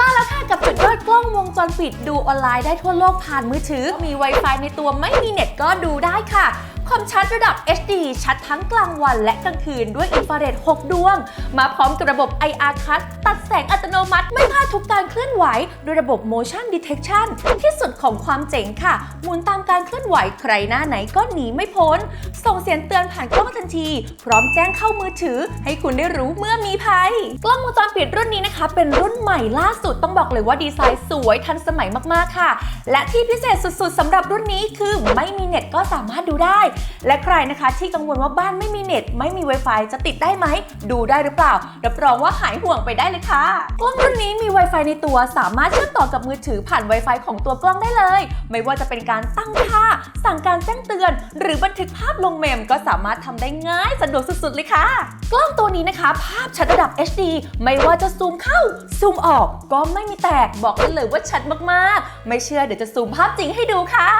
มาแล้วค่ะกับจุดยอดกล้องวงจรปิดดูออนไลน์ได้ทั่วโลกผ่านมือถือ มี Wi-Fi ในตัวไม่มีเน็ตก็ดูได้ค่ะ คอมชัดระดับ HD ชัดทั้งกลางวันและกลางคืนด้วยอินฟราเรด 6 ดวง มาพร้อมกับระบบ IR Cut ตัดแสงอัตโนมัติ ไม่พลาดทุกการเคลื่อนไหว ด้วยระบบ Motion Detection ที่สุดของความเจ๋งค่ะ หมุนตามการเคลื่อนไหวใครหน้าไหนก็หนีไม่พ้น ส่งเสียงเตือนผ่านกล้องทันที พร้อมแจ้งเข้ามือถือ ให้คุณได้รู้เมื่อมีภัย กล้องวงจรปิดรุ่นนี้นะคะ เป็นรุ่นใหม่ล่าสุดต้องบอกเลยว่าดีไซน์สวยทันสมัยมากๆค่ะ และที่พิเศษสุดๆสำหรับรุ่นนี้คือไม่มีเน็ตก็สามารถดูได้และใครนะคะที่กังวลว่าบ้านไม่มีเน็ต ไม่มี Wi-Fi จะติดได้ไหม ดูได้หรือเปล่า รับรองว่าหายห่วงไปได้เลยค่ะกล้องรุ่นนี้มี Wi-Fi ในตัวสามารถเชื่อมต่อกับมือถือผ่าน Wi-Fi ของตัวกล้องได้เลย ไม่ว่าจะเป็นการตั้งค่า สั่งการแจ้งเตือน หรือบันทึกภาพลงเมมก็สามารถทำได้ง่ายสะดวกสุดๆเลยค่ะ กล้องตัวนี้นะคะ ภาพชัดระดับ HD ไม่ว่าจะซูมเข้า ซูมออกก็ไม่มีแตกบอกได้เลยว่าชัดมากๆ ไม่เชื่อเดี๋ยวจะซูมภาพจริงให้ดูค่ะ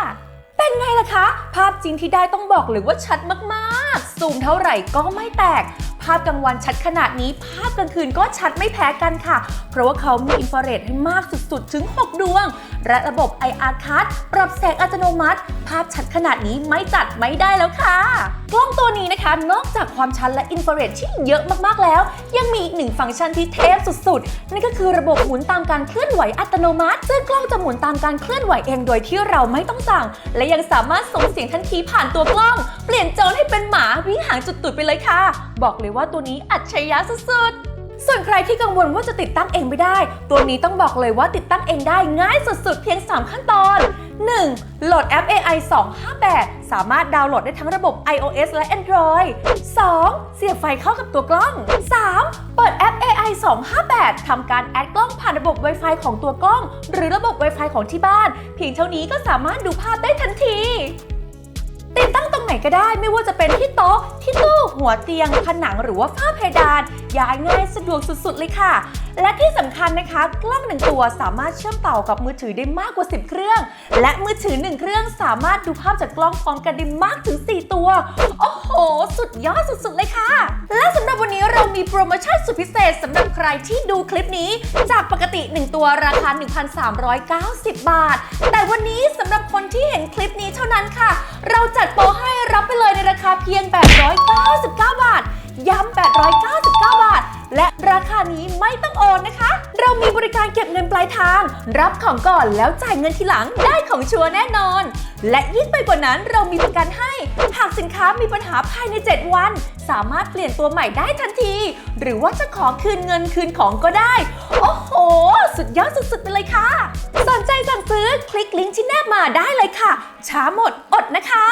เป็นไงล่ะคะ ภาพจริงที่ได้ต้องบอกเลยว่าชัดมากๆ ซูมเท่าไหร่ก็ไม่แตก ภาพกลางวันชัดขนาดนี้ ภาพกลางคืนก็ชัดไม่แพ้กันค่ะ เพราะว่าเขามีอินฟราเรดให้มากสุดๆ ถึง 6 ดวง และระบบ IR Cut ปรับแสงอัตโนมัติ ภาพชัดขนาดนี้ไม่จัดไม่ได้แล้วค่ะ กล้องตัวนี้นะคะ นอกจากความชัดและอินฟราเรดที่เยอะมากๆแล้ว ยังมีอีกหนึ่งฟังก์ชันที่เทพสุดๆ นั่นก็คือระบบหมุนตามการเคลื่อนไหวอัตโนมัติ ซึ่งกล้องจะหมุนตามการเคลื่อนไหวเองโดยที่เราไม่ต้องสั่ง และยังสามารถส่งเสียงทันทีผ่านตัวกล้อง เปลี่ยนโจรให้เป็นหมาวิ่งหางจุดตุดไปเลยค่ะ บอกเลยว่าตัวนี้อัจฉริยะสุดๆส่วนใครที่กังวลว่าจะติดตั้งเองไม่ได้ ตัวนี้ต้องบอกเลยว่าติดตั้งเองได้ง่ายสุดๆ เพียง 3 ขั้นตอน 1. โหลดแอป AI 258 สามารถดาวน์โหลดได้ทั้งระบบ iOS และ Android 2. เสียบไฟเข้ากับตัวกล้อง 3. เปิดแอป AI 258 ทำการแอดกล้องผ่านระบบ Wi-Fi ของตัวกล้อง หรือระบบ Wi-Fi ของที่บ้าน เพียงเท่านี้ก็สามารถดูภาพได้ทันที ติดตั้งตรงไหนก็ได้ไม่ว่าจะเป็นที่โต๊ะที่ตู้ หัวเตียง ผนังหรือว่าฝ้าเพดาน ย้ายง่ายสะดวกสุดๆ เลยค่ะ และที่สำคัญนะคะ กล้องหนึ่งตัวสามารถเชื่อมต่อกับมือถือได้มากกว่า 10 เครื่อง และมือถือ 1 เครื่องสามารถดูภาพจากกล้องพร้อมกันได้มากถึง 4 ตัว โอ้โห สุดยอดสุดๆ เลยค่ะ และสำหรับวันนี้เรามีโปรโมชั่นสุดพิเศษสำหรับใครที่ดูคลิปนี้ จากปกติ 1 ตัวราคา 1,390 บาท แต่วันนี้สำหรับคนที่เห็นคลิปนี้เท่านั้นค่ะ เราจัดโปรให้รับไปเลยในราคาเพียงแปดร้อย 899 บาท ย้ำ 899 บาท และราคานี้ไม่ต้องโอนนะคะ เรามีบริการเก็บเงินปลายทาง รับของก่อนแล้วจ่ายเงินทีหลังได้ของชัวร์แน่นอน และยิ่งไปกว่านั้นเรามีประกันให้ หากสินค้ามีปัญหาภายใน 7 วัน สามารถเปลี่ยนตัวใหม่ได้ทันที หรือว่าจะขอคืนเงินคืนของก็ได้ โอ้โห สุดยอดสุดๆไปเลยค่ะ สนใจสั่งซื้อคลิกลิงก์ที่แนบมาได้เลยค่ะ ช้าหมดอดนะคะ